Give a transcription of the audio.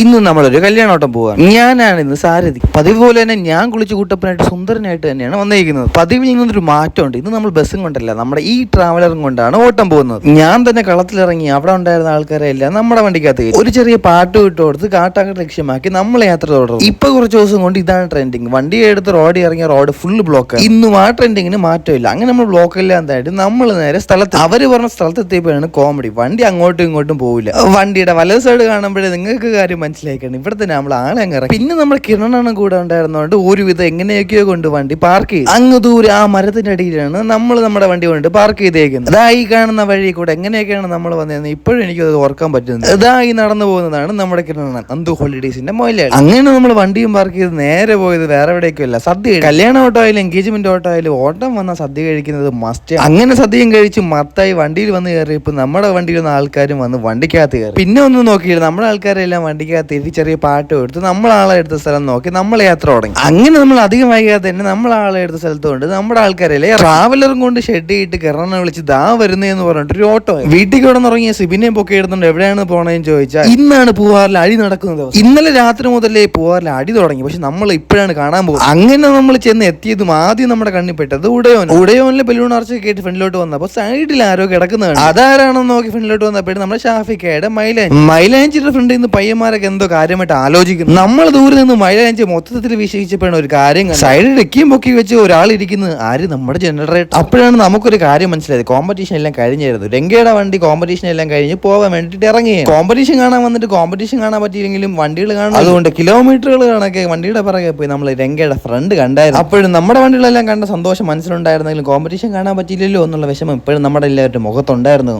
ഇന്ന് നമ്മളൊരു കല്യാണോട്ടം പോവാണ്. ഞാനാണ് ഇന്ന് സാരഥി. പതിവ് പോലെ തന്നെ ഞാൻ കുളിച്ച് കൂട്ടപ്പനായിട്ട് സുന്ദരനായിട്ട് തന്നെയാണ് വന്നിരിക്കുന്നത് പതിവ് നിന്നൊരു മാറ്റമുണ്ട്. ഇന്ന് നമ്മൾ ബസ്സും കൊണ്ടല്ല നമ്മുടെ ഈ ട്രാവലറും കൊണ്ടാണ് ഓട്ടം പോകുന്നത്. ഞാൻ തന്നെ കളത്തിലിറങ്ങി അവിടെ ഉണ്ടായിരുന്ന ആൾക്കാരെ എല്ലാം നമ്മുടെ വണ്ടിക്കകത്ത് ഒരു ചെറിയ പാട്ട് വിട്ട് കൊടുത്ത് കാട്ടാക്കട്ട് ലക്ഷ്യമാക്കി നമ്മൾ യാത്ര തുടർന്നു. ഇപ്പൊ കുറച്ച് ദിവസം കൊണ്ട് ഇതാണ് ട്രെൻഡിങ് വണ്ടി എടുത്ത് റോഡ് ഇറങ്ങിയ റോഡ് ഫുൾ ബ്ലോക്ക് ഇന്നും ആ ട്രെൻഡിങ്ങിന് മാറ്റമില്ല. അങ്ങനെ നമ്മൾ ബ്ലോക്ക് ഇല്ലാതായിട്ട് നമ്മൾ നേരെ സ്ഥലത്ത് അവർ പറഞ്ഞ സ്ഥലത്തെത്തിയപ്പോഴാണ് കോമഡി വണ്ടി അങ്ങോട്ടും ഇങ്ങോട്ടും പോവില്ല. വണ്ടിയുടെ വലത് സൈഡ് കാണുമ്പോഴേ നിങ്ങൾക്ക് കാര്യം മനസ്സിലാക്കണം ഇവിടെ തന്നെ നമ്മൾ ആളെ അങ്ങ് ഇറക്കി. പിന്നെ നമ്മൾ കിരണനാണ് കൂടെ ഉണ്ടായിരുന്നോണ്ട് ഒരുവിധം എങ്ങനെയൊക്കെയോ കൊണ്ട് വണ്ടി പാർക്ക് ചെയ്തു. അങ്ങ് ദൂരെ ആ മരത്തിന്റെ അടിയിലാണ് നമ്മൾ നമ്മുടെ വണ്ടി കൊണ്ട് പാർക്ക് ചെയ്തേക്കുന്നത്. അതാ ഈ കാണുന്ന വഴി കൂടെ എങ്ങനെയൊക്കെയാണ് നമ്മൾ വന്നതെന്ന് ഇപ്പോഴും എനിക്ക് അത് ഓർക്കാൻ പറ്റുന്നത്. ഇതാ ഈ നടന്നു പോകുന്നതാണ് നമ്മുടെ കിരണൻ അന്തു ഹോളിഡേസിന്റെ മൊയിലാണ് അങ്ങനെ നമ്മൾ വണ്ടിയും പാർക്ക് ചെയ്ത് നേരെ പോയത് വേറെ എവിടേക്കും അല്ല. സദ്യ കല്യാണ ഓട്ടോ ആയാലും എൻഗേജ്മെന്റ് ഓട്ടോ ആയാലും ഓട്ടം വന്ന സദ്യ കഴിക്കുന്നത് മസ്റ്റ് അങ്ങനെ സദ്യയും കഴിച്ച് മത്തായി വണ്ടിയിൽ വന്ന് കയറിയപ്പോൾ നമ്മുടെ വണ്ടിയിൽ വന്ന ആൾക്കാരും വന്ന് വണ്ടിക്കകത്ത് കയറി. പിന്നെ ഒന്ന് നോക്കിയില്ല. നമ്മുടെ ആൾക്കാരെല്ലാം വണ്ടിക്കകത്ത് എത്തി ചെറിയ പാട്ട് കൊടുത്ത് നമ്മൾ ആളെ എടുത്ത സ്ഥലം നോക്കി നമ്മൾ യാത്ര തുടങ്ങി. അങ്ങനെ നമ്മൾ അധികം വൈകാതെ തന്നെ നമ്മൾ ആളെ എടുത്ത സ്ഥലത്ത് കൊണ്ട് നമ്മുടെ ആൾക്കാരല്ലേ ട്രാവലറും കൊണ്ട് ഷെഡ് ചെയ്തിട്ട് കിറണ വിളിച്ച് ദാ വരുന്നതെന്ന് പറഞ്ഞിട്ട് ഒരു ഓട്ടോ വീട്ടിൽ കിടന്നുറങ്ങിയ സിബിനെ പൊക്കെ എടുത്തുകൊണ്ട് എവിടെയാണ് പോണേന്ന് ചോദിച്ചാൽ ഇന്നാണ് പൂവാറിൽ അടി നടക്കുന്നത് ഇന്നലെ രാത്രി മുതലേ പൂവാറിൽ അടി തുടങ്ങി. പക്ഷെ നമ്മൾ ഇപ്പോഴാണ് കാണാൻ പോകുന്നത്. അങ്ങനെ നമ്മൾ ചെന്ന് എത്തിയതും ആദ്യം നമ്മുടെ കണ്ണിൽ പെട്ടത് ഉടയോൻ. ഉടയോനിലെ ബലൂൺ അർച്ച കേട്ട് ഫ്രണ്ടിലോട്ട് വന്നപ്പോൾ സൈഡിൽ ആരോ കിടക്കുന്നതാണ് അതാരാണെന്ന് നോക്കി ഫ്രണ്ടിലോട്ട് വന്നപ്പോഴും നമ്മുടെ ഷാഫിക്കയുടെ മൈലാഞ്ചി. മൈലാഞ്ചിയുടെ ഫ്രണ്ടിൽ നിന്ന് പയ്യന്മാരൊക്കെ എന്തോ കാര്യമായിട്ട് ആലോചിക്കുന്നു. നമ്മൾ ദൂരെ നിന്ന് മഴ മൈലാഞ്ചി മൊത്തത്തിൽ വിശേഷിച്ചപ്പോഴാണ് ഒരു കാര്യം. സൈഡിൽ ഡെക്കിയും പൊക്കി വെച്ച് ഒരാൾ ഇരിക്കുന്നത് ആര്? നമ്മുടെ ജനറേറ്റർ അപ്പോഴാണ് നമുക്കൊരു കാര്യം മനസ്സിലായത്. കോമ്പറ്റീഷൻ എല്ലാം കഴിഞ്ഞായിരുന്നു. രംഗയുടെ വണ്ടി കോമ്പറ്റീഷൻ എല്ലാം കഴിഞ്ഞ് പോകാൻ വേണ്ടിയിട്ട് ഇറങ്ങി കോമ്പറ്റീഷൻ കാണാൻ വന്നിട്ട് കോമ്പറ്റീഷൻ കാണാൻ പറ്റിയില്ലെങ്കിലും വണ്ടികൾ കാണാൻ അതുകൊണ്ട് കിലോമീറ്ററുകൾ കണക്കെ വണ്ടിയുടെ പിറകെ പോയി നമ്മൾ രംഗയുടെ ഫ്രണ്ട് കണ്ടായിരുന്നു. അപ്പോഴും നമ്മുടെ വണ്ടികളെല്ലാം കണ്ട സന്തോഷം മനസ്സിലുണ്ടായിരുന്നെങ്കിലും കോമ്പറ്റീഷൻ കാണാൻ പറ്റിയില്ലല്ലോ എന്നുള്ള വിഷമം ഇപ്പോഴും നമ്മുടെ എല്ലാവരുടെ മുഖത്തുണ്ടായിരുന്നു.